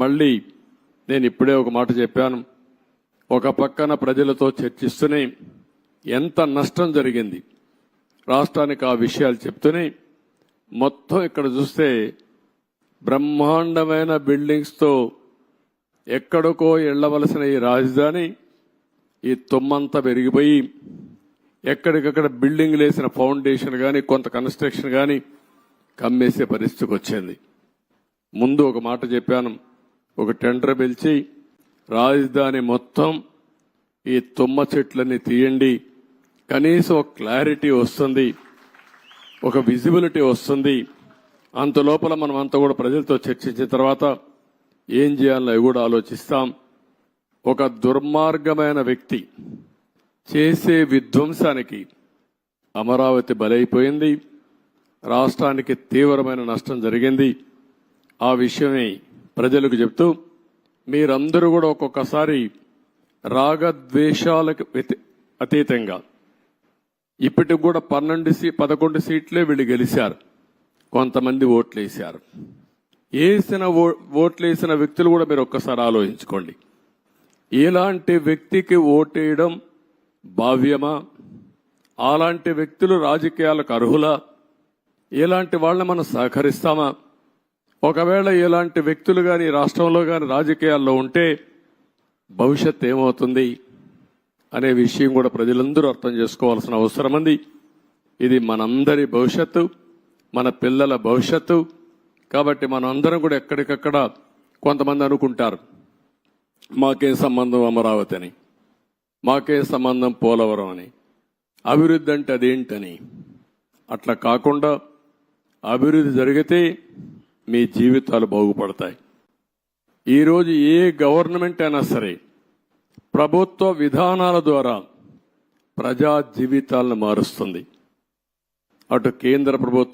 మళ్ళీ నేను ఇప్పుడే ఒక మాట చెప్పాను. ఒక పక్కన ప్రజలతో చర్చిస్తూనే ఎంత నష్టం జరిగింది. రాష్ట్రానికి ఆ విషయాలు చెప్తూనే మొత్తం ఇక్కడ చూస్తే బ్రహ్మాండమైన బిల్డింగ్స్తో ఎక్కడికో వెళ్ళవలసిన ఈ రాజధాని ఈ తుమ్మంతా పెరిగిపోయి ఎక్కడికక్కడ బిల్డింగ్ లేసిన ఫౌండేషన్ కానీ కొంత కన్స్ట్రక్షన్ కానీ కమ్మేసే పరిస్థితికి వచ్చింది. ముందు ఒక మాట చెప్పాను. ఒక టెండర్ పిలిచి రాజధాని మొత్తం ఈ తుమ్మ చెట్లన్నీ తీయండి. కనీసం ఒక క్లారిటీ వస్తుంది. ఒక విజిబిలిటీ వస్తుంది. అంత లోపల మనం అంతా కూడా ప్రజలతో చర్చించిన తర్వాత ఏం చేయాలో అవి కూడా ఆలోచిస్తాం. ఒక దుర్మార్గమైన వ్యక్తి చేసే విధ్వంసానికి అమరావతి బలైపోయింది. రాష్ట్రానికి తీవ్రమైన నష్టం జరిగింది. ఆ విషయమే ప్రజలకు చెప్తూ మీరందరూ కూడా ఒక్కొక్కసారి రాగద్వేషాలకు అతీతంగా. ఇప్పటికి కూడా పన్నెండు సీ పదకొండు సీట్లే వీళ్ళు గెలిచారు కొంతమంది ఓట్లేశారు. వేసిన ఓ- ఓట్లేసిన వ్యక్తులు కూడా మీరు ఒక్కసారి ఆలోచించుకోండి. ఇలాంటి వ్యక్తికి ఓటేయడం భావ్యమా? అలాంటి వ్యక్తులు రాజకీయాలకు అర్హులా? ఇలాంటి వాళ్ళని మనం సహకరిస్తామా? ఒకవేళ ఇలాంటి వ్యక్తులు కానీ రాష్ట్రంలో కానీ రాజకీయాల్లో ఉంటే భవిష్యత్ ఏమవుతుంది అనే విషయం కూడా ప్రజలందరూ అర్థం చేసుకోవాల్సిన అవసరం ఉంది. ఇది మనందరి భవిష్యత్తు మన పిల్లల భవిష్యత్తు. కాబట్టి మనం అందరం కూడా ఎక్కడికక్కడ కొంతమంది అనుకుంటారు. మాకేం సంబంధం అమరావతి అని మాకేం సంబంధం పోలవరం అని అభివృద్ధి అంటే అదేంటని. అట్లా కాకుండా అభివృద్ధి జరిగితే మీ జీవితాలు బాగుపడతాయి. ఈరోజు ఏ గవర్నమెంట్ అయినా సరే ప్రభుత్వ విధానాల ద్వారా ప్రజా జీవితాలను మారుస్తుంది. అటు కేంద్ర ప్రభుత్వం